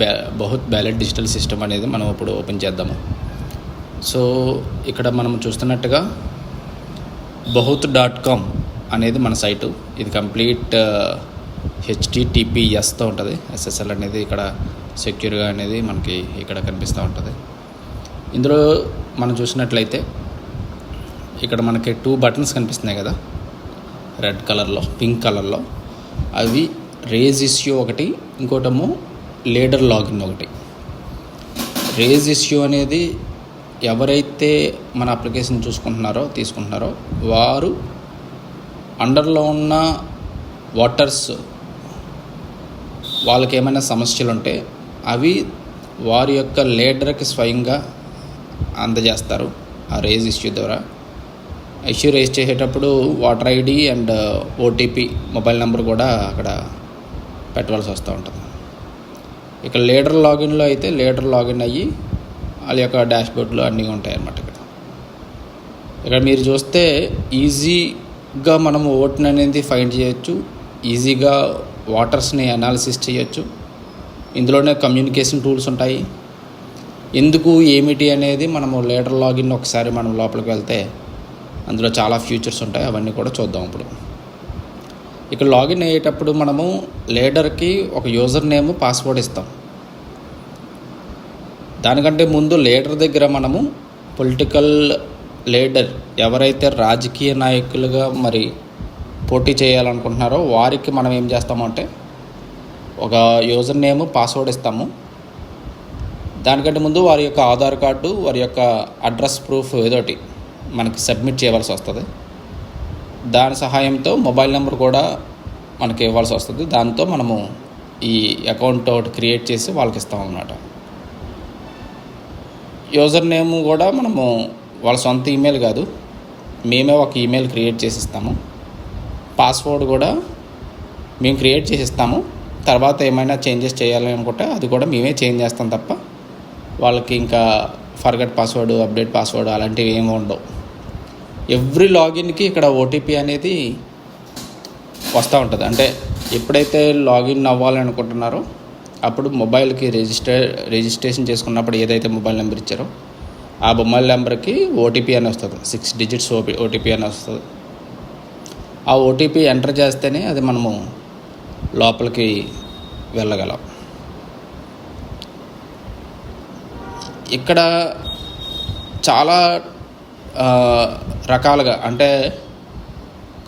బ్యా బహుత్ ballot digital system అనేది మనం ఇప్పుడు ఓపెన్ చేద్దాము. సో ఇక్కడ మనం చూస్తున్నట్టుగా బహుత్ డాట్ కామ్ అనేది మన సైటు. ఇది కంప్లీట్ హెచ్టిటిపిఎస్తో ఉంటుంది. ఎస్ఎస్ఎల్ అనేది ఇక్కడ సెక్యూర్గా అనేది మనకి ఇక్కడ కనిపిస్తూ ఉంటుంది. ఇందులో మనం చూసినట్లయితే ఇక్కడ మనకి టూ బటన్స్ కనిపిస్తున్నాయి కదా. రెడ్ కలర్లో పింక్ కలర్లో. అవి రేజ్ ఇష్యూ ఒకటి ఇంకోటము లీడర్ లాగిన్ ఒకటి. రేజ్ ఇష్యూ అనేది ఎవరైతే మన అప్లికేషన్ చూసుకుంటున్నారో తీసుకుంటున్నారో వారు అండర్లో ఉన్న వాటర్స్ వాళ్ళకి ఏమైనా సమస్యలు ఉంటే అవి వారి యొక్క లీడర్కి స్వయంగా అందజేస్తారు ఆ రేజ్ ఇష్యూ ద్వారా. ఇష్యూ రేజ్ చేసేటప్పుడు voter ID and OTP mobile number కూడా అక్కడ పెట్టవలసి వస్తూ ఉంటుంది. ఇక లీడర్ లాగిన్లో అయితే లీడర్ లాగిన్ అయ్యి వాళ్ళ యొక్క డాష్బోర్డ్లో అన్నీ ఉంటాయి అన్నమాట ఇక్కడ. ఇక్కడ మీరు చూస్తే ఈజీగా మనం ఓట్ని అనేది ఫైండ్ చేయొచ్చు ఈజీగా వాటర్స్ని అనాలిసిస్ చేయొచ్చు. ఇందులోనే కమ్యూనికేషన్ టూల్స్ ఉంటాయి. ఎందుకు ఏమిటి అనేది మనము లీడర్ లాగిన్ ఒకసారి మనం లోపలికి వెళ్తే అందులో చాలా ఫ్యూచర్స్ ఉంటాయి అవన్నీ కూడా చూద్దాం ఇప్పుడు. ఇక్కడ లాగిన్ అయ్యేటప్పుడు మనము లీడర్కి ఒక యూజర్ నేమ్ పాస్వర్డ్ ఇస్తాం. దానికంటే ముందు లీడర్ దగ్గర మనము పొలిటికల్ లీడర్ ఎవరైతే రాజకీయ నాయకులుగా మరి పోటీ చేయాలనుకుంటున్నారో వారికి మనం ఏం చేస్తామంటే ఒక యూజర్ నేమ్ పాస్వర్డ్ ఇస్తాము. దానికంటే ముందు వారి యొక్క ఆధార్ కార్డు వారి యొక్క అడ్రస్ ప్రూఫ్ ఏదోటి మనకి సబ్మిట్ చేయవలసి వస్తుంది. దాని సహాయంతో మొబైల్ నెంబర్ కూడా మనకి ఇవ్వాల్సి వస్తుంది. దాంతో మనము ఈ అకౌంట్ ఒకటి క్రియేట్ చేసి వాళ్ళకి ఇస్తాం అన్నమాట. యూజర్ నేమ్ కూడా మనము వాళ్ళ సొంత ఈమెయిల్ కాదు. మేమే ఒక ఈమెయిల్ క్రియేట్ చేసి ఇస్తాము. పాస్వర్డ్ కూడా మేము క్రియేట్ చేసి ఇస్తాము. తర్వాత ఏమైనా చేంజెస్ చేయాలి అనుకుంటే అది కూడా మేమే చేంజ్ చేస్తాం తప్ప వాళ్ళకి ఇంకా ఫర్గట్ పాస్వర్డ్ అప్డేట్ పాస్వర్డ్ అలాంటివి ఏమి ఉండవు. ఎవ్రీ లాగిన్కి ఇక్కడ ఓటీపీ అనేది వస్తూ ఉంటుంది. అంటే ఎప్పుడైతే లాగిన్ అవ్వాలి అనుకుంటున్నారో అప్పుడు మొబైల్కి రిజిస్టర్ రిజిస్ట్రేషన్ చేసుకున్నప్పుడు ఏదైతే మొబైల్ నెంబర్ ఇచ్చారో ఆ మొబైల్ నెంబర్కి ఓటీపీ అని వస్తుంది. సిక్స్ డిజిట్స్ ఓపీ ఓటీపీ అని వస్తుంది. ఆ ఓటీపీ ఎంటర్ చేస్తేనే అది మనము లోపలికి వెళ్ళగలం. ఇక్కడ చాలా రకాలుగా అంటే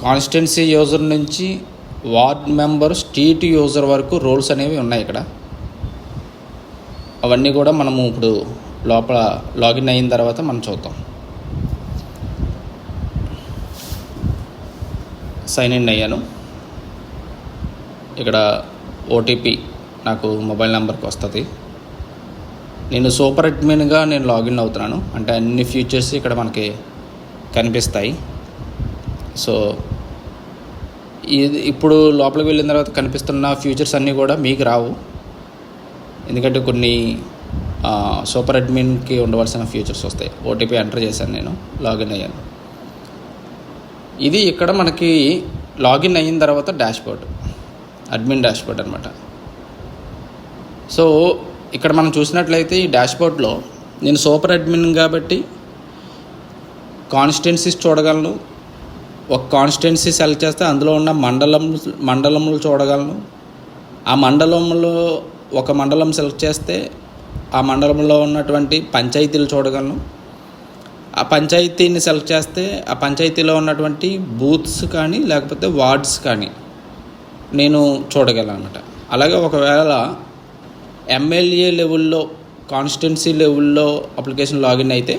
కాన్స్టిట్యున్సీ యూజర్ నుంచి వార్డ్ మెంబర్ స్ట్రీట్ యూజర్ వరకు రోల్స్ అనేవి ఉన్నాయి ఇక్కడ. అవన్నీ కూడా మనము ఇప్పుడు లోపల లాగిన్ అయిన తర్వాత మనం చూద్దాం. సైన్ ఇన్ అయ్యాను. ఇక్కడ ఓటీపీ నాకు మొబైల్ నెంబర్కి వస్తుంది. నేను సూపర్ అడ్మిన్గా నేను లాగిన్ అవుతున్నాను. అంటే అన్ని ఫీచర్స్ ఇక్కడ మనకి కనిపిస్తాయి. సో ఇది ఇప్పుడు లోపలికి వెళ్ళిన తర్వాత కనిపిస్తున్న ఫ్యూచర్స్ అన్నీ కూడా మీకు రావు. ఎందుకంటే కొన్ని సూపర్ అడ్మిన్కి ఉండవలసిన ఫ్యూచర్స్ వస్తాయి. ఓటీపీ ఎంటర్ చేశాను నేను లాగిన్ అయ్యాను. ఇది ఇక్కడ మనకి లాగిన్ అయిన తర్వాత డాష్బోర్డ్ అడ్మిన్ డాష్బోర్డ్ అనమాట సో ఇక్కడ మనం చూసినట్లయితే ఈ డాష్బోర్డ్లో నేను సూపర్ అడ్మిన్ కాబట్టి కాన్స్టిట్యున్సీస్ చూడగలను. ఒక కాన్స్టిట్యున్సీ సెలెక్ట్ చేస్తే అందులో ఉన్న మండలం మండలములు చూడగలను. ఆ మండలంలో ఒక మండలం సెలెక్ట్ చేస్తే ఆ మండలంలో ఉన్నటువంటి పంచాయతీలు చూడగలను. ఆ పంచాయతీని సెలెక్ట్ చేస్తే ఆ పంచాయతీలో ఉన్నటువంటి బూత్స్ కానీ లేకపోతే వార్డ్స్ కానీ నేను చూడగలను అనమాట అలాగే ఒకవేళ ఎమ్మెల్యే లెవెల్లో కాన్స్టిట్యున్సీ లెవెల్లో అప్లికేషన్ లాగిన్ అయితే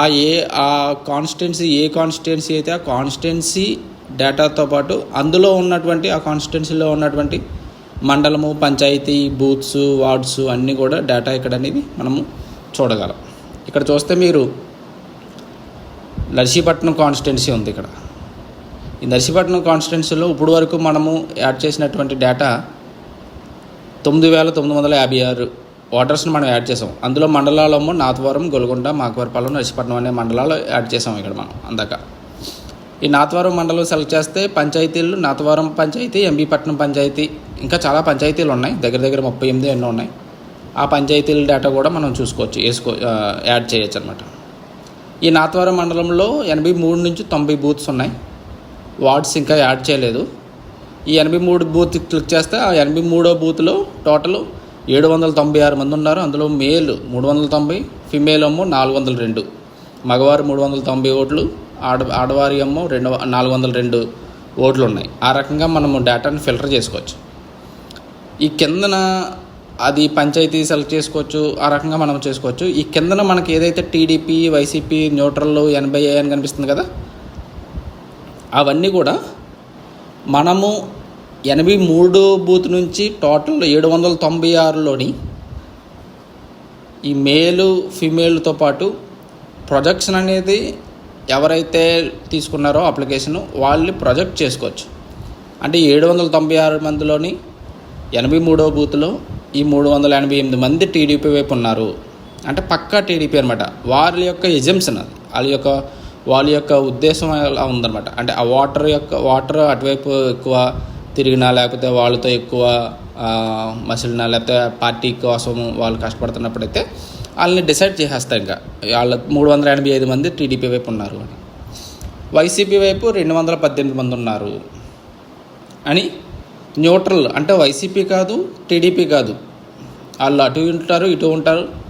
ఆ ఏ ఆ కాన్స్టిట్యున్సీ ఏ కాన్స్టిట్యున్సీ అయితే ఆ కాన్స్టిట్యున్సీ డేటాతో పాటు అందులో ఉన్నటువంటి ఆ కాన్స్టిట్యున్సీలో ఉన్నటువంటి మండలము పంచాయతీ బూత్స్ వార్డ్స్ అన్నీ కూడా డేటా ఇక్కడ అనేది మనము చూడగలం. ఇక్కడ చూస్తే మీరు నర్సీపట్నం కాన్స్టిట్యున్సీ ఉంది ఇక్కడ. ఈ నర్సీపట్నం కాన్స్టిట్యున్సీలో ఇప్పుడు వరకు మనము యాడ్ చేసినటువంటి డేటా తొమ్మిది వేల తొమ్మిది వందల యాభై ఆరు ఓటర్స్ని మనం యాడ్ చేసాం. అందులో మండలాలము నాథవరం గొలగొండ మాకవరపాలెం నర్సిపట్నం అనే మండలాలు యాడ్ చేసాం ఇక్కడ మనం అందాక. ఈ నాథవరం మండలం సెలెక్ట్ చేస్తే పంచాయతీలు నాథవరం పంచాయతీ ఎంబీపట్నం పంచాయతీ ఇంకా చాలా పంచాయతీలు ఉన్నాయి. దగ్గర దగ్గర ముప్పై ఎనిమిది ఎన్నో ఉన్నాయి. ఆ పంచాయతీల డేటా కూడా మనం చూసుకోవచ్చు వేసుకో యాడ్ చేయొచ్చు అనమాట ఈ నాథవరం మండలంలో ఎనభై మూడు నుంచి తొంభై బూత్స్ ఉన్నాయి. వార్డ్స్ ఇంకా యాడ్ చేయలేదు. ఈ ఎనభై మూడు బూత్ క్లిక్ చేస్తే ఆ ఎనభై మూడో బూత్లో టోటల్ ఏడు వందల తొంభై ఆరు మంది ఉన్నారు. అందులో మేల్ మూడు వందల తొంభై ఫిమేల్ ఏమో నాలుగు వందల రెండు. మగవారు మూడు వందల తొంభై ఓట్లు ఆడ ఆడవారి ఏమో రెండు నాలుగు వందల రెండు ఓట్లు ఉన్నాయి. ఆ రకంగా మనము డేటాను ఫిల్టర్ చేసుకోవచ్చు. ఈ కిందన అది పంచాయతీ సెలెక్ట్ చేసుకోవచ్చు ఆ రకంగా మనం చేసుకోవచ్చు. ఈ కిందన మనకి ఏదైతే టీడీపీ వైసీపీ న్యూట్రల్ ఎనభై అని కనిపిస్తుంది కదా అవన్నీ కూడా మనము ఎనభై మూడో బూత్ నుంచి టోటల్ ఏడు వందల తొంభై ఆరులోని ఈ మేలు ఫిమేల్తో పాటు ప్రొజెక్షన్ అనేది ఎవరైతే తీసుకున్నారో అప్లికేషన్ వాళ్ళు ప్రొజెక్ట్ చేసుకోవచ్చు. అంటే ఏడు వందల తొంభై ఆరు మందిలోని ఎనభై మూడో బూత్లో ఈ మూడు వందల ఎనభై ఎనిమిది మంది టీడీపీ వైపు ఉన్నారు. అంటే పక్కా టీడీపీ అనమాట వాళ్ళ యొక్క ఎజంప్షన్ అది వాళ్ళ యొక్క వాళ్ళ యొక్క ఉద్దేశం అలా ఉందన్నమాట. అంటే ఆ వాటర్ యొక్క వాటర్ అటువైపు ఎక్కువ తిరిగినా లేకపోతే వాళ్ళతో ఎక్కువ మసిలినా లేకపోతే పార్టీ కోసం వాళ్ళు కష్టపడుతున్నప్పుడైతే వాళ్ళని డిసైడ్ చేసేస్తారు ఇంకా. వాళ్ళ మూడు వందల ఎనభై ఐదు మంది టీడీపీ వైపు ఉన్నారు. అని వైసీపీ వైపు రెండు వందల పద్దెనిమిది మంది ఉన్నారు. అని న్యూట్రల్ అంటే వైసీపీ కాదు టీడీపీ కాదు. వాళ్ళు అటు ఉంటారు ఇటు ఉంటారు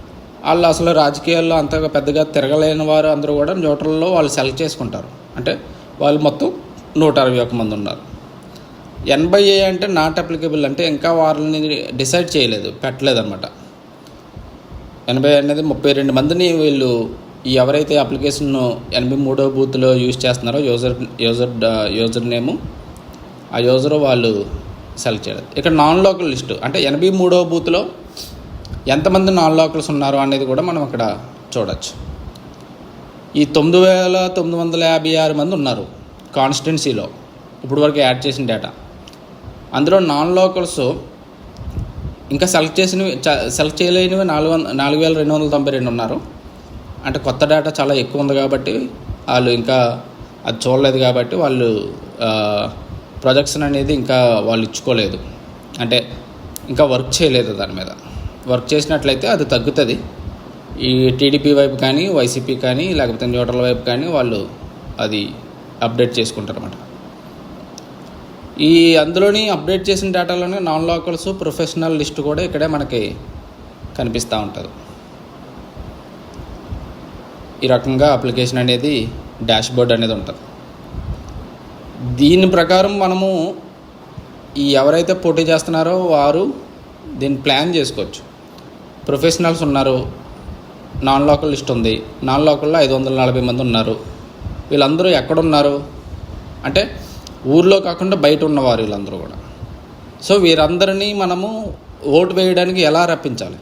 వాళ్ళు అసలు రాజకీయాల్లో అంతగా పెద్దగా తిరగలేని వారు అందరూ కూడా న్యూట్రల్లో వాళ్ళు సెలెక్ట్ చేసుకుంటారు. అంటే వాళ్ళు మొత్తం నూట అరవై ఒక మంది ఉన్నారు. ఎనభై ఏ అంటే నాట్ అప్లికబుల్ అంటే ఇంకా వాళ్ళని డిసైడ్ చేయలేదు పెట్టలేదన్నమాట. ఎనభై అనేది ముప్పై రెండు మందిని వీళ్ళు ఎవరైతే అప్లికేషన్ ఎనభై మూడో బూత్లో యూజ్ చేస్తున్నారో యూజర్ యూజర్ యూజర్ నేము ఆ యూజర్ వాళ్ళు సెలెక్ట్ చేయలేదు. ఇక్కడ నాన్ లోకల్ లిస్టు అంటే ఎనభై మూడో బూత్లో ఎంతమంది నాన్ లోకల్స్ ఉన్నారు అనేది కూడా మనం అక్కడ చూడొచ్చు. ఈ తొమ్మిది వేల తొమ్మిది వందల యాభై ఆరు మంది ఉన్నారు కాన్స్టిట్యున్సీలో. ఇప్పుడు వరకు యాడ్ చేసిన డేటా. అందులో నాన్ లోకల్స్ ఇంకా సెలెక్ట్ చేసినవి చ- సెలెక్ట్ చేయలేనివి నాలుగు వంద నాలుగు వేల రెండు వందల తొంభై రెండు ఉన్నారు. అంటే కొత్త డేటా చాలా ఎక్కువ ఉంది కాబట్టి వాళ్ళు ఇంకా అది చూడలేదు కాబట్టి వాళ్ళు ప్రొజెక్షన్ అనేది ఇంకా వాళ్ళు ఇచ్చుకోలేదు. అంటే ఇంకా వర్క్ చేయలేదు దాని మీద. వర్క్ చేసినట్లయితే అది తగ్గుతుంది. ఈ టీడీపీ వైపు కానీ వైసీపీ కానీ లేకపోతే న్యూట్రల్ వైపు కానీ వాళ్ళు అది అప్డేట్ చేసుకుంటారు అనమాట ఈ అందులోని అప్డేట్ చేసిన డేటాలోనే నాన్ లోకల్స్ ప్రొఫెషనల్ లిస్ట్ కూడా ఇక్కడే మనకి కనిపిస్తూ ఉంటుంది. ఈ రకంగా అప్లికేషన్ అనేది డాష్బోర్డ్ అనేది ఉంటుంది. దీని ప్రకారం మనము ఈ ఎవరైతే పోటీ చేస్తున్నారో వారు దీన్ని ప్లాన్ చేసుకోవచ్చు. ప్రొఫెషనల్స్ ఉన్నారు. నాన్ లోకల్ లిస్ట్ ఉంది. నాన్ లోకల్లో ఐదు వందల నలభై మంది ఉన్నారు. వీళ్ళందరూ ఎక్కడున్నారు? అంటే ఊర్లో కాకుండా బయట ఉన్నవారు వీళ్ళందరూ కూడా. సో వీరందరినీ మనము ఓటు వేయడానికి ఎలా రప్పించాలి?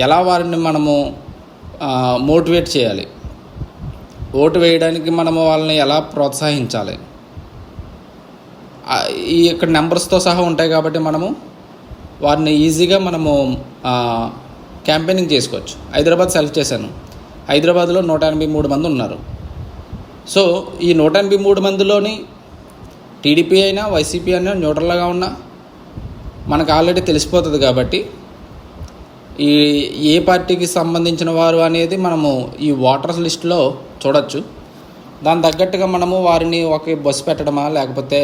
ఎలా వారిని మనము మోటివేట్ చేయాలి? ఓటు వేయడానికి మనము వాళ్ళని ఎలా ప్రోత్సహించాలి? ఈ ఇక్కడ నెంబర్స్తో సహా ఉంటాయి కాబట్టి మనము వారిని ఈజీగా మనము క్యాంపెయినింగ్ చేసుకోవచ్చు. హైదరాబాద్ సెలెక్ట్ చేశాను. హైదరాబాద్లో నూట ఎనభై మూడు మంది ఉన్నారు. సో ఈ నూట ఎనభై మూడు మందిలోని టీడీపీ అయినా వైసీపీ అయినా న్యూట్రల్గా ఉన్నా మనకు ఆల్రెడీ తెలిసిపోతుంది కాబట్టి ఈ ఏ పార్టీకి సంబంధించిన వారు అనేది మనము ఈ ఓటర్స్ లిస్టులో చూడొచ్చు. దాని తగ్గట్టుగా మనము వారిని ఒక బస్సు పెట్టడమా లేకపోతే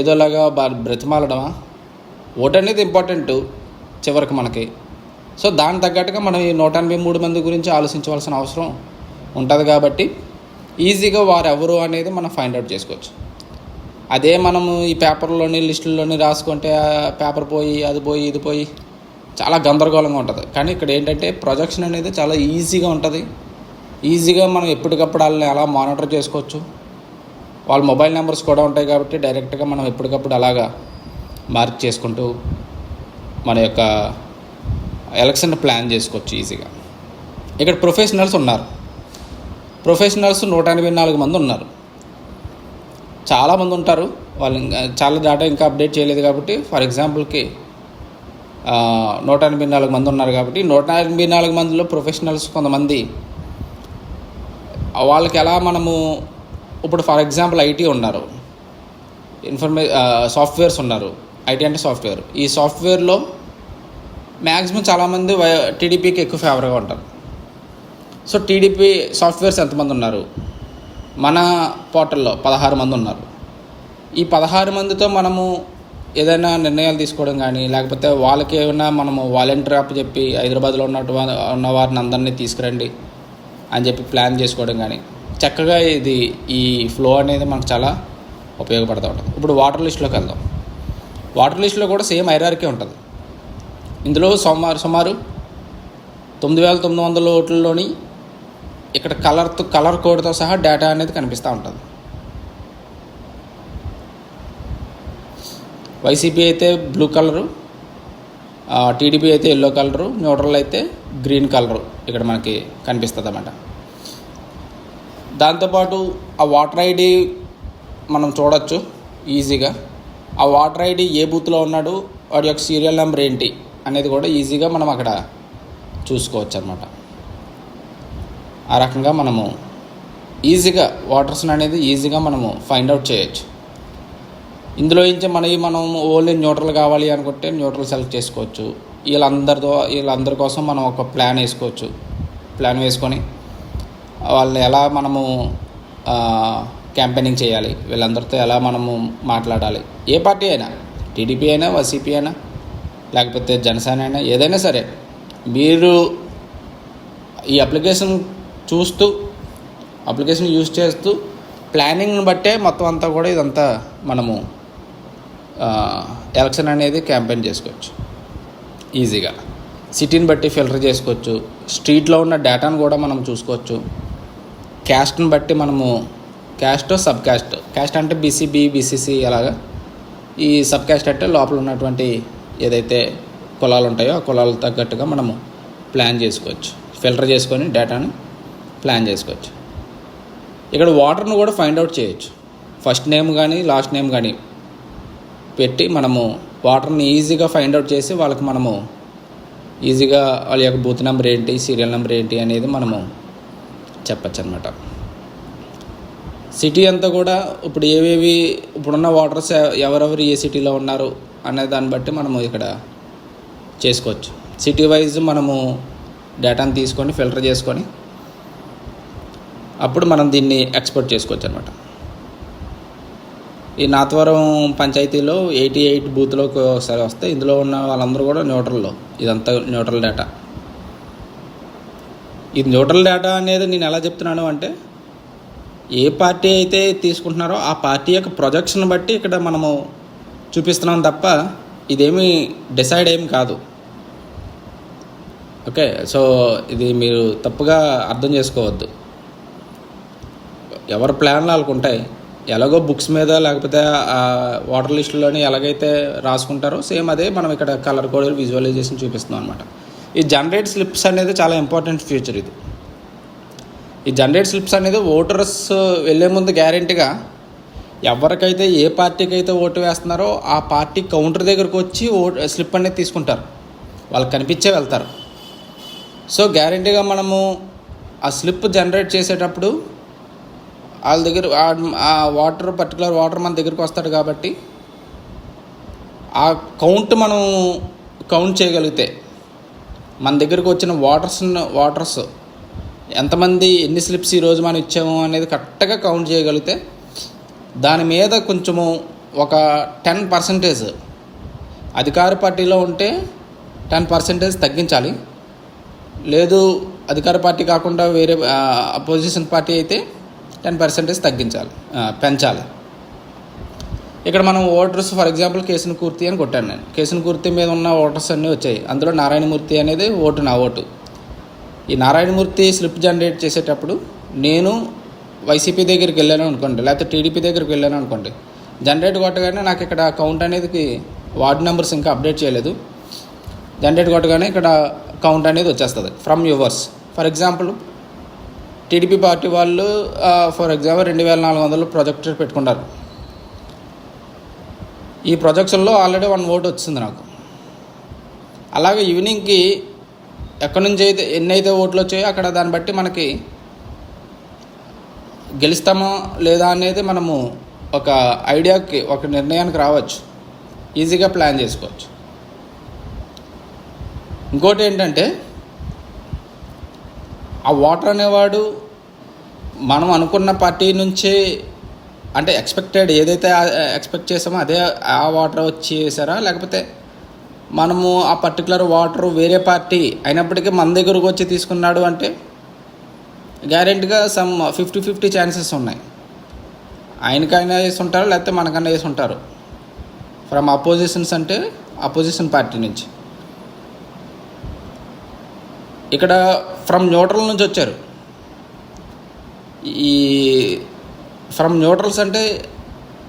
ఏదోలాగా బ్రతిమాలడమా ఓటు అనేది ఇంపార్టెంట్ చివరికి మనకి. సో దాని తగ్గట్టుగా మనం ఈ నూట ఎనభై మూడు మంది గురించి ఆలోచించవలసిన అవసరం ఉంటుంది కాబట్టి ఈజీగా వారు ఎవరు అనేది మనం ఫైండ్ అవుట్ చేసుకోవచ్చు. అదే మనము ఈ పేపర్లోని లిస్టుల్లోని రాసుకుంటే పేపర్ పోయి అది పోయి ఇది పోయి చాలా గందరగోళంగా ఉంటుంది. కానీ ఇక్కడ ఏంటంటే ప్రొజెక్షన్ అనేది చాలా ఈజీగా ఉంటుంది. ఈజీగా మనం ఎప్పటికప్పుడు వాళ్ళని ఎలా మానిటర్ చేసుకోవచ్చు? వాళ్ళ మొబైల్ నెంబర్స్ కూడా ఉంటాయి కాబట్టి డైరెక్ట్గా మనం ఎప్పటికప్పుడు అలాగా మార్క్ చేసుకుంటూ మన యొక్క ఎలక్షన్ ప్లాన్ చేసుకోవచ్చు ఈజీగా. ఇక్కడ ప్రొఫెషనల్స్ ఉన్నారు. ప్రొఫెషనల్స్ నూట ఎనభై నాలుగు మంది ఉన్నారు. చాలామంది ఉంటారు. వాళ్ళు ఇంకా చాలా డేటా ఇంకా అప్డేట్ చేయలేదు కాబట్టి ఫర్ ఎగ్జాంపుల్కి నూట ఎనభై నాలుగు మంది ఉన్నారు కాబట్టి నూట ఎనభై నాలుగు మందిలో ప్రొఫెషనల్స్ కొంతమంది వాళ్ళకి ఎలా మనము ఇప్పుడు ఫర్ ఎగ్జాంపుల్ ఐటీ ఉన్నారు. ఇన్ఫర్మే సాఫ్ట్వేర్స్ ఉన్నారు. ఐటీ అంటే సాఫ్ట్వేర్. ఈ సాఫ్ట్వేర్లో మ్యాక్సిమం చాలామంది టీడీపీకి ఎక్కువ ఫేవర్గా ఉంటారు. సో టీడీపీ సాఫ్ట్వేర్స్ ఎంతమంది ఉన్నారు? మన పోర్టల్లో పదహారు మంది ఉన్నారు. ఈ పదహారు మందితో మనము ఏదైనా నిర్ణయాలు తీసుకోవడం కానీ లేకపోతే వాళ్ళకి ఏమైనా మనము వాలంటీర్ అప్ చెప్పి హైదరాబాద్లో ఉన్నట్టు ఉన్న వారిని అందరినీ తీసుకురండి అని చెప్పి ప్లాన్ చేసుకోవడం కానీ చక్కగా ఇది ఈ ఫ్లో అనేది మనకు చాలా ఉపయోగపడుతూ ఉంటుంది. ఇప్పుడు వాటర్ లిస్ట్లోకి వెళ్దాం. వాటర్ లిస్ట్లో కూడా సేమ్ ఐరార్కే ఉంటుంది. ఇందులో సుమారు సుమారు తొమ్మిది వేల తొమ్మిది వందల ఓట్లలోని ఇక్కడ కలర్తో కలర్ కోడ్తో సహా డేటా అనేది కనిపిస్తూ ఉంటుంది. వైసీపీ అయితే బ్లూ కలరు టీడీపీ అయితే ఎల్లో కలరు న్యూట్రల్ అయితే గ్రీన్ కలరు ఇక్కడ మనకి కనిపిస్తుంది అన్నమాట దాంతోపాటు ఆ వాటర్ ఐడి మనం చూడొచ్చు ఈజీగా. ఆ వాటర్ ఐడి ఏ బూత్లో ఉన్నాడు వాడి యొక్క సీరియల్ నెంబర్ ఏంటి అనేది కూడా ఈజీగా మనం అక్కడ చూసుకోవచ్చు అనమాట ఆ రకంగా మనము ఈజీగా వాటర్స్ని అనేది ఈజీగా మనము ఫైండ్ అవుట్ చేయొచ్చు. ఇందులో నుంచి మనకి మనం ఓన్లీ న్యూట్రల్ కావాలి అనుకుంటే న్యూట్రల్ సెలెక్ట్ చేసుకోవచ్చు. వీళ్ళందరితో వీళ్ళందరి కోసం మనం ఒక ప్లాన్ వేసుకోవచ్చు. ప్లాన్ వేసుకొని వాళ్ళని ఎలా మనము క్యాంపెయినింగ్ చేయాలి. వీళ్ళందరితో ఎలా మనము మాట్లాడాలి. ఏ పార్టీ అయినా టీడీపీ అయినా వైసీపీ అయినా లేకపోతే జనసేన అయినా ఏదైనా సరే మీరు ఈ అప్లికేషన్ చూస్తూ అప్లికేషన్ యూజ్ చేస్తూ ప్లానింగ్ని బట్టే మొత్తం అంతా కూడా ఇదంతా మనము ఎలక్షన్ అనేది క్యాంపెయిన్ చేసుకోవచ్చు. ఈజీగా. సిటీని బట్టి ఫిల్టర్ చేసుకోవచ్చు. స్ట్రీట్లో ఉన్న డేటాను కూడా మనం చూసుకోవచ్చు. క్యాస్ట్ని బట్టి మనము క్యాస్ట్ సబ్ క్యాస్ట్ క్యాస్ట్ అంటే B C B B C C అలాగా ఈ సబ్ క్యాస్ట్ అంటే లోపల ఉన్నటువంటి ఏదైతే కులాలు ఉంటాయో ఆ కులాలకు తగ్గట్టుగా మనము ప్లాన్ చేసుకోవచ్చు. ఫిల్టర్ చేసుకొని డేటాని ప్లాన్ చేసుకోవచ్చు. ఇక్కడ వాటర్ను కూడా ఫైండ్ అవుట్ చేయొచ్చు. ఫస్ట్ నేమ్ కానీ లాస్ట్ నేమ్ కానీ పెట్టి మనము వాటర్ని ఈజీగా ఫైండ్ అవుట్ చేసి వాళ్ళకి మనము ఈజీగా వాళ్ళ యొక్క బూత్ నెంబర్ ఏంటి సీరియల్ నెంబర్ ఏంటి అనేది మనము చెప్పచ్చు అనమాట సిటీ అంతా కూడా ఇప్పుడు ఏవేవి ఇప్పుడున్న వాటర్స్ ఎవరెవరు ఏ సిటీలో ఉన్నారు అనే దాన్ని బట్టి మనము ఇక్కడ చేసుకోవచ్చు. సిటీ వైజ్ మనము డేటాను తీసుకొని ఫిల్టర్ చేసుకొని అప్పుడు మనం దీన్ని ఎక్స్పోర్ట్ చేసుకోవచ్చు అనమాట ఈ నాతవరం పంచాయతీలో ఎయిటీ ఎయిట్ బూత్లోకి ఒకసారి వస్తే ఇందులో ఉన్న వాళ్ళందరూ కూడా న్యూట్రల్లో. ఇదంతా న్యూట్రల్ డేటా. ఈ న్యూట్రల్ డేటా అనేది నేను ఎలా చెప్తున్నాను అంటే ఏ పార్టీ అయితే తీసుకుంటున్నారో ఆ పార్టీ యొక్క ప్రొజెక్షన్ బట్టి ఇక్కడ మనము చూపిస్తున్నాం తప్ప ఇదేమి డిసైడ్ ఏం కాదు. ఓకే సో ఇది మీరు తప్పుగా అర్థం చేసుకోవద్దు. ఎవరి ప్లాన్లు వాళ్ళకు ఉంటాయి ఎలాగో బుక్స్ మీద లేకపోతే ఆ వాటర్ లిస్టులోని ఎలాగైతే రాసుకుంటారో సేమ్ అదే మనం ఇక్కడ కలర్ కోడ్ విజువలైజేషన్ చూపిస్తున్నాం అనమాట ఈ జనరేట్ స్లిప్స్ అనేది చాలా ఇంపార్టెంట్ ఫ్యూచర్ ఇది. ఈ జనరేట్ స్లిప్స్ అనేది ఓటర్స్ వెళ్ళే ముందు గ్యారెంటీగా ఎవరికైతే ఏ పార్టీకి అయితే ఓటు వేస్తున్నారో ఆ పార్టీ కౌంటర్ దగ్గరకు వచ్చి ఓ స్లిప్ అనేది తీసుకుంటారు. వాళ్ళకి కనిపించే వెళ్తారు. సో గ్యారెంటీగా మనము ఆ స్లిప్ జనరేట్ చేసేటప్పుడు వాళ్ళ దగ్గర ఆ వాటర్ పర్టికులర్ వాటర్ మన దగ్గరికి వస్తాడు కాబట్టి ఆ కౌంట్ మనం కౌంట్ చేయగలిగితే మన దగ్గరకు వచ్చిన వాటర్స్ వాటర్స్ ఎంతమంది ఎన్ని స్లిప్స్ ఈరోజు మనం ఇచ్చాము అనేది కరెక్ట్గా కౌంట్ చేయగలిగితే దాని మీద కొంచెము ఒక టెన్ పర్సంటేజ్ అధికార పార్టీలో ఉంటే టెన్ పర్సెంటేజ్ తగ్గించాలి. లేదు అధికార పార్టీ కాకుండా వేరే అపోజిషన్ పార్టీ అయితే టెన్ పర్సెంటేజ్ తగ్గించాలి పెంచాలి. ఇక్కడ మనం ఓటర్స్ ఫర్ ఎగ్జాంపుల్ కేసును కుర్తి అని కొట్టాను నేను. కేసును కుర్తి మీద ఉన్న ఓటర్స్ అన్నీ వచ్చాయి. అందులో నారాయణమూర్తి అనేది ఓటు నా ఓటు. ఈ నారాయణమూర్తి స్లిప్ జనరేట్ చేసేటప్పుడు నేను వైసీపీ దగ్గరికి వెళ్ళాను అనుకోండి లేకపోతే టీడీపీ దగ్గరికి వెళ్ళాను అనుకోండి జనరేట్ కొట్టగానే నాకు ఇక్కడ కౌంట్ అనేది వార్డ్ నెంబర్స్ ఇంకా అప్డేట్ చేయలేదు. జనరేట్ కొట్టగానే ఇక్కడ కౌంట్ అనేది వచ్చేస్తుంది from yours for example TDP party వాళ్ళు ఫర్ ఎగ్జాంపుల్ రెండు వేల నాలుగు వందలు ప్రొజెక్టర్ పెట్టుకున్నారు. ఈ ప్రొజెక్షన్లో ఆల్రెడీ వన్ ఓట్ వచ్చింది నాకు. అలాగే ఈవినింగ్కి ఎక్కడి నుంచి అయితే ఎన్ని అయితే ఓట్లు వచ్చాయో అక్కడ దాన్ని బట్టి మనకి గెలుస్తామా లేదా అనేది మనము ఒక ఐడియాకి ఒక నిర్ణయానికి రావచ్చు. ఈజీగా ప్లాన్ చేసుకోవచ్చు. ఇంకోటి ఏంటంటే ఆ ఓటర్ అనేవాడు మనం అనుకున్న పార్టీ నుంచి అంటే ఎక్స్పెక్టెడ్ ఏదైతే ఎక్స్పెక్ట్ చేసామో అదే ఆ వాటర్ వచ్చేసారా? లేకపోతే మనము ఆ పర్టికులర్ వాటర్ వేరే పార్టీ అయినప్పటికీ మన దగ్గరకు వచ్చి తీసుకున్నాడు అంటే గ్యారెంటీగా సమ్ ఫిఫ్టీ ఫిఫ్టీ ఛాన్సెస్ ఉన్నాయి. ఆయనకైనా వేసి ఉంటారు లేకపోతే మనకన్నా వేసి ఉంటారు. ఫ్రమ్ అపోజిషన్స్ అంటే అపోజిషన్ పార్టీ నుంచి. ఇక్కడ ఫ్రమ్ న్యూట్రల్ నుంచి వచ్చారు. ఈ ఫ్రమ్ న్యూట్రల్స్ అంటే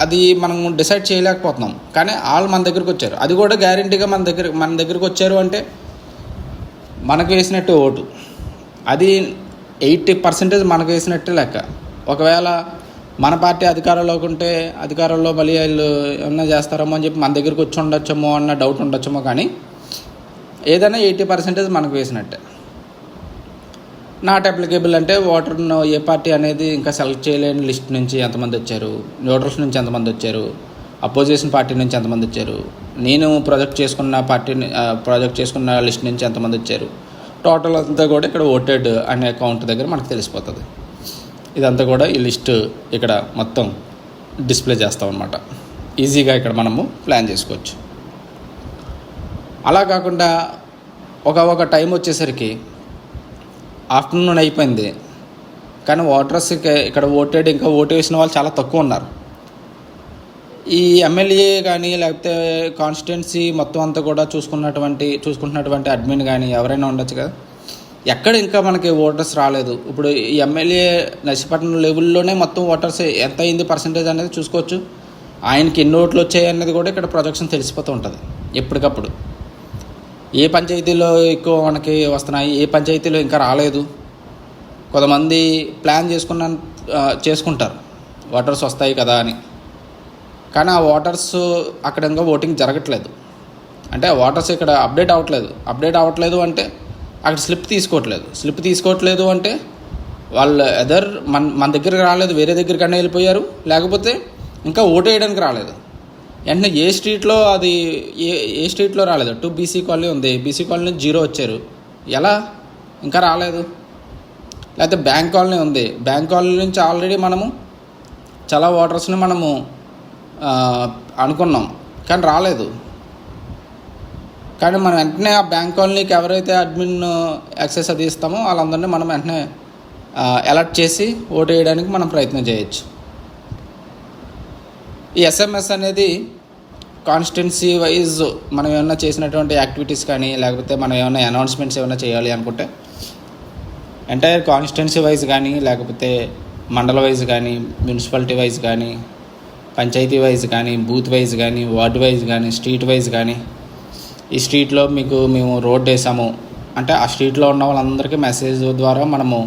అది మనం డిసైడ్ చేయలేకపోతున్నాం. కానీ వాళ్ళు మన దగ్గరికి వచ్చారు. అది కూడా గ్యారంటీగా మన దగ్గర మన దగ్గరికి వచ్చారు అంటే మనకు వేసినట్టు ఓటు. అది ఎయిటీ పర్సెంటేజ్ మనకు వేసినట్టే లెక్క. ఒకవేళ మన పార్టీ అధికారంలోకి ఉంటే అధికారంలో మళ్ళీ వాళ్ళు ఏమన్నా చేస్తారేమో అని చెప్పి మన దగ్గరికి వచ్చి ఉండొచ్చేమో అన్న డౌట్ ఉండొచ్చేమో కానీ ఏదైనా ఎయిటీ పర్సెంటేజ్ మనకు వేసినట్టే. నాట్ అప్లికేబుల్ అంటే ఓటర్ను ఏ పార్టీ అనేది ఇంకా సెలెక్ట్ చేయలేని లిస్ట్ నుంచి ఎంతమంది వచ్చారు? ఓటర్స్ నుంచి ఎంతమంది వచ్చారు? అపోజిషన్ పార్టీ నుంచి ఎంతమంది వచ్చారు? నేను ప్రాజెక్ట్ చేసుకున్న పార్టీ ప్రాజెక్ట్ చేసుకున్న లిస్ట్ నుంచి ఎంతమంది వచ్చారు? టోటల్ అంతా కూడా ఇక్కడ ఓటెడ్ అనే అకౌంట్ దగ్గర మనకు తెలిసిపోతుంది. ఇదంతా కూడా ఈ లిస్ట్ ఇక్కడ మొత్తం డిస్ప్లే చేస్తాం అనమాట ఈజీగా ఇక్కడ మనము ప్లాన్ చేసుకోవచ్చు. అలా కాకుండా ఒక ఒక టైం వచ్చేసరికి ఆఫ్టర్నూన్ అయిపోయింది. కానీ ఓటర్స్ ఇక్కడ ఓటెడ్ ఇంకా ఓటు వేసిన వాళ్ళు చాలా తక్కువ ఉన్నారు. ఈ ఎమ్మెల్యే కానీ లేకపోతే కాన్స్టిట్యున్సీ మొత్తం అంతా కూడా చూసుకున్నటువంటి చూసుకుంటున్నటువంటి అడ్మిన్ కానీ ఎవరైనా ఉండొచ్చు కదా. ఎక్కడ ఇంకా మనకి ఓటర్స్ రాలేదు. ఇప్పుడు ఈ ఎమ్మెల్యే నర్సీపట్నం లెవెల్లోనే మొత్తం ఓటర్స్ ఎంత అయింది పర్సంటేజ్ అనేది చూసుకోవచ్చు. ఆయనకి ఎన్ని ఓట్లు వచ్చాయి అనేది కూడా ఇక్కడ ప్రొజెక్షన్ తెలిసిపోతూ ఉంటుంది ఎప్పటికప్పుడు. ఏ పంచాయతీలో ఎక్కువ మనకి వస్తున్నాయి ఏ పంచాయతీలో ఇంకా రాలేదు. కొంతమంది ప్లాన్ చేసుకున్న చేసుకుంటారు. ఓటర్స్ వస్తాయి కదా అని. కానీ ఆ ఓటర్స్ అక్కడ ఇంకా ఓటింగ్ జరగట్లేదు. అంటే ఓటర్స్ ఇక్కడ అప్డేట్ అవ్వట్లేదు. అప్డేట్ అవ్వట్లేదు అంటే అక్కడ స్లిప్ తీసుకోవట్లేదు. స్లిప్ తీసుకోవట్లేదు అంటే వాళ్ళు ఎదర్ మన మన దగ్గరికి రాలేదు వేరే దగ్గరికన్నా వెళ్ళిపోయారు. లేకపోతే ఇంకా ఓటు వేయడానికి రాలేదు. వెంటనే ఏ స్ట్రీట్లో అది ఏ ఏ స్ట్రీట్లో రాలేదు. టూ బీసీ కాలనీ ఉంది. బీసీ కాలనీ జీరో వచ్చారు. ఎలా? ఇంకా రాలేదు. లేకపోతే బ్యాంక్ కాలనీ ఉంది. బ్యాంక్ కాలనీ నుంచి ఆల్రెడీ మనము చాలా ఓటర్స్ని మనము అనుకున్నాం. కానీ రాలేదు. కానీ మనం వెంటనే ఆ బ్యాంక్ కాలనీకి ఎవరైతే అడ్మిన్ యాక్సెస్ అది ఇస్తామో వాళ్ళందరినీ మనం వెంటనే అలర్ట్ చేసి ఓటు వేయడానికి మనం ప్రయత్నం చేయొచ్చు. ఈ ఎస్ఎంఎస్ అనేది కాన్స్టెన్సీ వైజ్ మనం ఏమైనా చేసినటువంటి యాక్టివిటీస్ కానీ లేకపోతే మనం ఏమైనా అనౌన్స్మెంట్స్ ఏమైనా చేయాలి అనుకుంటే ఎంటైర్ కాన్స్టిట్యున్సీ వైజ్ కానీ లేకపోతే మండల వైజ్ కానీ మున్సిపాలిటీ వైజ్ కానీ పంచాయతీ వైజ్ కానీ బూత్ వైజ్ కానీ వార్డు వైజ్ కానీ స్ట్రీట్ వైజ్ కానీ ఈ స్ట్రీట్లో మీకు మేము రోడ్ వేసాము. అంటే ఆ స్ట్రీట్లో ఉన్న వాళ్ళందరికీ మెసేజ్ ద్వారా మనము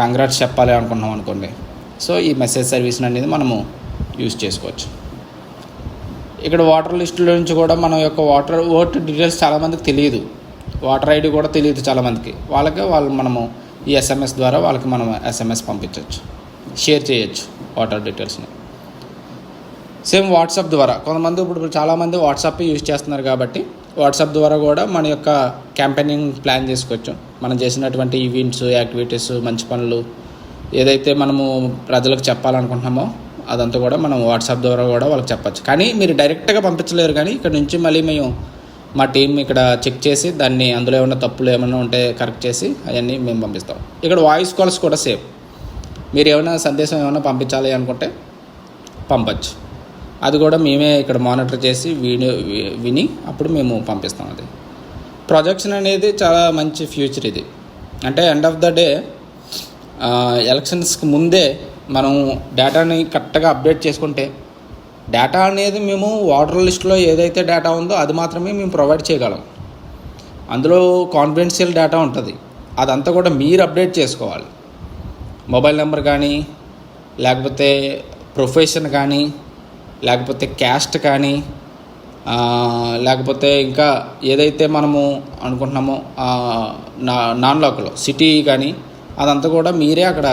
కంగ్రాట్స్ చెప్పాలి అనుకున్నాం అనుకోండి. సో ఈ మెసేజ్ సర్వీస్ అనేది మనము యూజ్ చేసుకోవచ్చు. ఇక్కడ వాటర్ లిస్టులో నుంచి కూడా మన యొక్క వాటర్ ఓట్ డీటెయిల్స్ చాలామందికి తెలియదు. వాటర్ ఐడి కూడా తెలియదు చాలామందికి వాళ్ళకి వాళ్ళు మనము ఈ ఎస్ఎంఎస్ ద్వారా వాళ్ళకి మనం ఎస్ఎంఎస్ పంపించవచ్చు షేర్ చేయొచ్చు వాటర్ డీటెయిల్స్ని. సేమ్ వాట్సాప్ ద్వారా. కొంతమంది ఇప్పుడు చాలామంది వాట్సాప్ యూజ్ చేస్తున్నారు కాబట్టి వాట్సాప్ ద్వారా కూడా మన యొక్క క్యాంపెయినింగ్ ప్లాన్ చేసుకోవచ్చు. మనం చేసినటువంటి ఈవెంట్స్ యాక్టివిటీస్ మంచి పనులు ఏదైతే మనము ప్రజలకు చెప్పాలనుకుంటున్నామో అదంతా కూడా మనం వాట్సాప్ ద్వారా కూడా వాళ్ళకి చెప్పచ్చు. కానీ మీరు డైరెక్ట్గా పంపించలేరు కానీ ఇక్కడ నుంచి మళ్ళీ మేము మా టీం ఇక్కడ చెక్ చేసి దాన్ని అందులో ఏమైనా తప్పులు ఏమైనా ఉంటే కరెక్ట్ చేసి అవన్నీ మేము పంపిస్తాం. ఇక్కడ వాయిస్ కాల్స్ కూడా సేఫ్ మీరు ఏమైనా సందేశం ఏమైనా పంపించాలి అనుకుంటే పంపచ్చు. అది కూడా మేమే ఇక్కడ మానిటర్ చేసి విని విని అప్పుడు మేము పంపిస్తాం అది. ప్రొజెక్షన్ అనేది చాలా మంచి ఫ్యూచర్ ఇది. అంటే ఎండ్ ఆఫ్ ద డే ఎలక్షన్స్కి ముందే మనం డేటాని కరెక్ట్గా అప్డేట్ చేసుకుంటే డేటా అనేది మేము వాటర్ లిస్ట్లో ఏదైతే డేటా ఉందో అది మాత్రమే మేము ప్రొవైడ్ చేయగలం. అందులో కాన్ఫిడెన్షియల్ డేటా ఉంటుంది. అదంతా కూడా మీరు అప్డేట్ చేసుకోవాలి. మొబైల్ నెంబర్ కానీ లేకపోతే ప్రొఫెషన్ కానీ లేకపోతే క్యాస్ట్ కానీ లేకపోతే ఇంకా ఏదైతే మనము అనుకుంటున్నామో నా నాన్ లోకల్ సిటీ కానీ అదంతా కూడా మీరే అక్కడ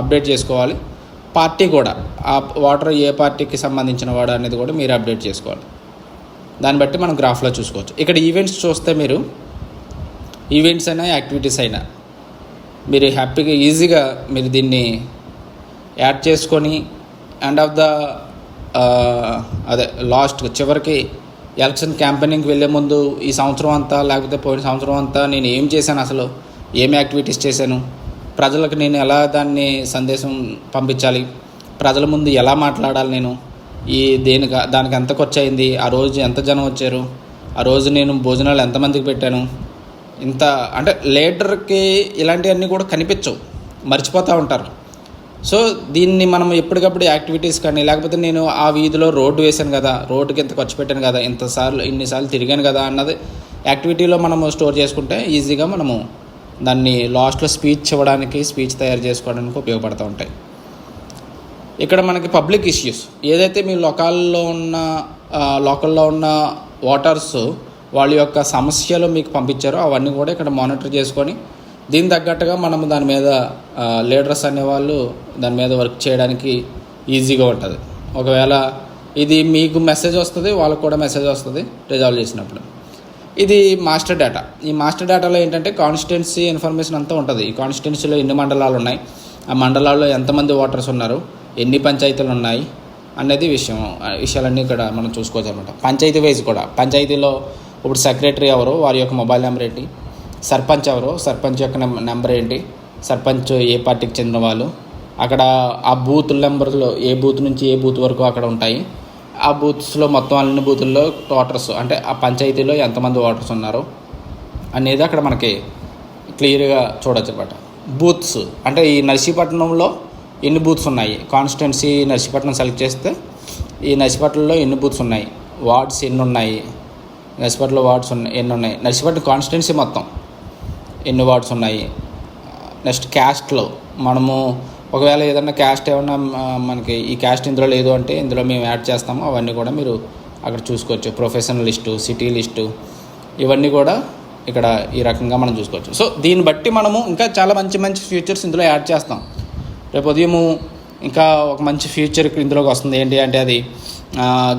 అప్డేట్ చేసుకోవాలి. పార్టీ కూడా ఆ వాటర్ ఏ పార్టీకి సంబంధించిన వాడు అనేది కూడా మీరు అప్డేట్ చేసుకోవాలి. దాన్ని బట్టి మనం గ్రాఫ్లో చూసుకోవచ్చు. ఇక్కడ ఈవెంట్స్ చూస్తే మీరు ఈవెంట్స్ అయినా యాక్టివిటీస్ అయినా మీరు హ్యాపీగా ఈజీగా మీరు దీన్ని యాడ్ చేసుకొని ఎండ్ ఆఫ్ ద అదే లాస్ట్ చివరికి ఎలక్షన్ క్యాంపెయినింగ్కి వెళ్ళే ముందు ఈ సంవత్సరం అంతా లేకపోతే పోయిన సంవత్సరం అంతా నేను ఏం చేశాను అసలు? ఏం యాక్టివిటీస్ చేశాను? ప్రజలకు నేను ఎలా దాన్ని సందేశం పంపించాలి? ప్రజల ముందు ఎలా మాట్లాడాలి నేను? ఈ దేనికి దానికి ఎంత ఖర్చు అయింది ఆ రోజు ఎంత జనం వచ్చారు? ఆ రోజు నేను భోజనాలు ఎంతమందికి పెట్టాను? ఇంత అంటే లీడర్కి ఇలాంటివన్నీ కూడా కనిపించవు. మర్చిపోతూ ఉంటారు. సో దీన్ని మనం ఎప్పటికప్పుడు యాక్టివిటీస్ కానీ లేకపోతే నేను ఆ వీధిలో రోడ్డు వేశాను కదా రోడ్డుకి ఇంత ఖర్చు పెట్టాను కదా ఇంతసార్లు ఇన్నిసార్లు తిరిగాను కదా అన్నది యాక్టివిటీలో మనము స్టోర్ చేసుకుంటే ఈజీగా మనము దాన్ని లాస్ట్లో స్పీచ్ ఇవ్వడానికి స్పీచ్ తయారు చేసుకోవడానికి ఉపయోగపడుతూ ఉంటాయి. ఇక్కడ మనకి పబ్లిక్ ఇష్యూస్. ఏదైతే మీ లోకాల్లో ఉన్న లోకల్లో ఉన్న ఓటర్స్ వాళ్ళ యొక్క సమస్యలు మీకు పంపించారో అవన్నీ కూడా ఇక్కడ మానిటర్ చేసుకొని దీని తగ్గట్టుగా మనం దాని మీద లీడర్స్ అనేవాళ్ళు దాని మీద వర్క్ చేయడానికి ఈజీగా ఉంటుంది. ఒకవేళ ఇది మీకు మెసేజ్ వస్తుంది వాళ్ళకు కూడా మెసేజ్ వస్తుంది రిజాల్వ్ చేసినప్పుడు. ఇది మాస్టర్ డేటా ఈ మాస్టర్ డేటాలో ఏంటంటే కాన్స్టిట్యున్సీ ఇన్ఫర్మేషన్ అంతా ఉంటుంది. ఈ కాన్స్టిట్యున్సీలో ఎన్ని మండలాలు ఉన్నాయి? ఆ మండలాల్లో ఎంతమంది ఓటర్స్ ఉన్నారు? ఎన్ని పంచాయతీలు ఉన్నాయి? అనేది విషయం. విషయాలన్నీ ఇక్కడ మనం చూసుకోవచ్చు అనమాట పంచాయతీ వైజ్ కూడా. పంచాయతీలో ఇప్పుడు సెక్రటరీ ఎవరు? వారి యొక్క మొబైల్ నెంబర్ ఏంటి? సర్పంచ్ ఎవరు? సర్పంచ్ యొక్క నెంబర్ ఏంటి? సర్పంచ్ ఏ పార్టీకి చెందిన వాళ్ళు? అక్కడ ఆ బూత్ నెంబర్లో ఏ బూత్ నుంచి ఏ బూత్ వరకు అక్కడ ఉంటాయి? ఆ బూత్స్లో మొత్తం అన్ని బూతుల్లో ఓటర్స్ అంటే ఆ పంచాయతీలో ఎంతమంది ఓటర్స్ ఉన్నారు అనేది అక్కడ మనకి క్లియర్గా చూడొచ్చు అనమాట బూత్స్ అంటే ఈ నర్సీపట్నంలో ఎన్ని బూత్స్ ఉన్నాయి? కాన్స్టిట్యున్సీ నర్సీపట్నం సెలెక్ట్ చేస్తే ఈ నర్సీపట్నంలో ఎన్ని బూత్స్ ఉన్నాయి? వార్డ్స్ ఎన్ని ఉన్నాయి? నర్సీపట్నంలో వార్డ్స్ ఉన్నాయి ఎన్ని ఉన్నాయి? నర్సీపట్నం కాన్స్టిట్యున్సీ మొత్తం ఎన్ని వార్డ్స్ ఉన్నాయి? నెక్స్ట్ క్యాస్ట్లో మనము ఒకవేళ ఏదన్నా క్యాస్ట్ ఏమన్నా మనకి ఈ క్యాస్ట్ ఇందులో లేదు అంటే ఇందులో మేము యాడ్ చేస్తాము. అవన్నీ కూడా మీరు అక్కడ చూసుకోవచ్చు. ప్రొఫెషనల్ లిస్టు సిటీ లిస్టు ఇవన్నీ కూడా ఇక్కడ ఈ రకంగా మనం చూసుకోవచ్చు. సో దీన్ని బట్టి మనము ఇంకా చాలా మంచి మంచి ఫీచర్స్ ఇందులో యాడ్ చేస్తాం. రేపు ఉదయము ఇంకా ఒక మంచి ఫ్యూచర్ ఇందులోకి వస్తుంది. ఏంటి అంటే అది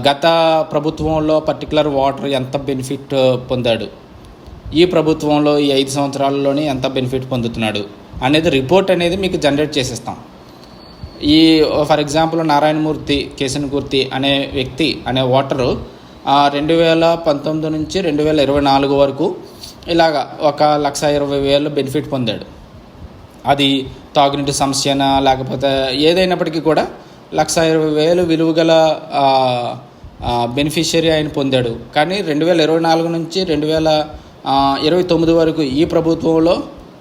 గత ప్రభుత్వంలో పర్టికులర్ వాటర్ ఎంత బెనిఫిట్ పొందాడు? ఈ ప్రభుత్వంలో ఈ ఐదు సంవత్సరాలలోనే ఎంత బెనిఫిట్ పొందుతున్నాడు? అనేది రిపోర్ట్ అనేది మీకు జనరేట్ చేసేస్తాం. ఈ ఫర్ ఎగ్జాంపుల్ నారాయణమూర్తి కేశనకూర్తి అనే వ్యక్తి అనే ఓటరు రెండు వేల పంతొమ్మిది నుంచి రెండు వేల ఇరవై నాలుగు వరకు ఇలాగా ఒక లక్ష ఇరవై వేలు బెనిఫిట్ పొందాడు. అది తాగునీటి సమస్యనా లేకపోతే ఏదైనప్పటికీ కూడా లక్ష ఇరవై వేలు విలువ గల బెనిఫిషియరీ ఆయన పొందాడు. కానీ రెండు వేల ఇరవై నాలుగు నుంచి రెండు వేల ఇరవై తొమ్మిది వరకు ఈ ప్రభుత్వంలో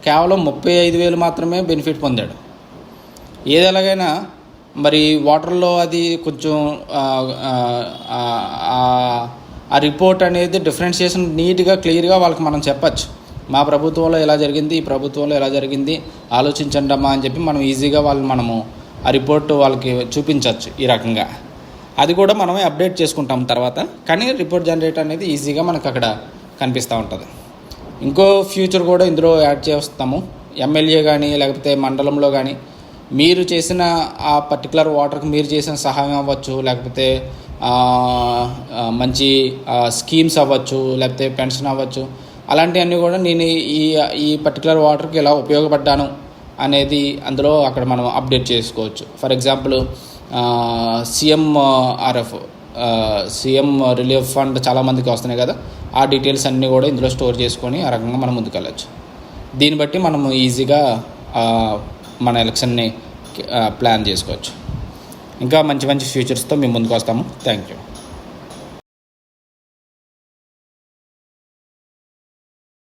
కేవలం ముప్పై ఐదు వేలు మాత్రమే బెనిఫిట్ పొందాడు. ఏది ఎలాగైనా మరి వాటర్లో అది కొంచెం ఆ, రిపోర్ట్ అనేది డిఫరెన్షియేషన్ నీట్గా క్లియర్గా వాళ్ళకి మనం చెప్పచ్చు. మా ప్రభుత్వంలో ఎలా జరిగింది ఈ ప్రభుత్వంలో ఎలా జరిగింది ఆలోచించండి అమ్మా అని చెప్పి మనం ఈజీగా వాళ్ళు మనము ఆ రిపోర్ట్ వాళ్ళకి చూపించవచ్చు ఈ రకంగా. అది కూడా మనమే అప్డేట్ చేసుకుంటాం తర్వాత కానీ రిపోర్ట్ జనరేట్ అనేది ఈజీగా మనకు అక్కడ కనిపిస్తూ ఉంటుంది. ఇంకో ఫ్యూచర్ కూడా ఇందులో యాడ్ చేస్తాము. ఎమ్మెల్యే కానీ లేకపోతే మండలంలో కానీ మీరు చేసిన ఆ పర్టికులర్ వాటర్కి మీరు చేసిన సహాయం అవ్వచ్చు లేకపోతే మంచి స్కీమ్స్ అవ్వచ్చు లేకపోతే పెన్షన్ అవ్వచ్చు. అలాంటివన్నీ కూడా నేను ఈ ఈ పర్టికులర్ వాటర్కి ఎలా ఉపయోగపడ్డాను అనేది అందులో అక్కడ మనం అప్డేట్ చేసుకోవచ్చు. For example CM R F CM relief fund చాలామందికి వస్తున్నాయి కదా. ఆ డీటెయిల్స్ అన్నీ కూడా ఇందులో స్టోర్ చేసుకొని ఆ రకంగా మనం ముందుకెళ్ళచ్చు. దీన్ని బట్టి మనము ఈజీగా మన ఎలక్షన్ని ప్లాన్ చేసుకోవచ్చు. ఇంకా మంచి మంచి ఫ్యూచర్స్తో మేము ముందుకు వస్తాము. Thank you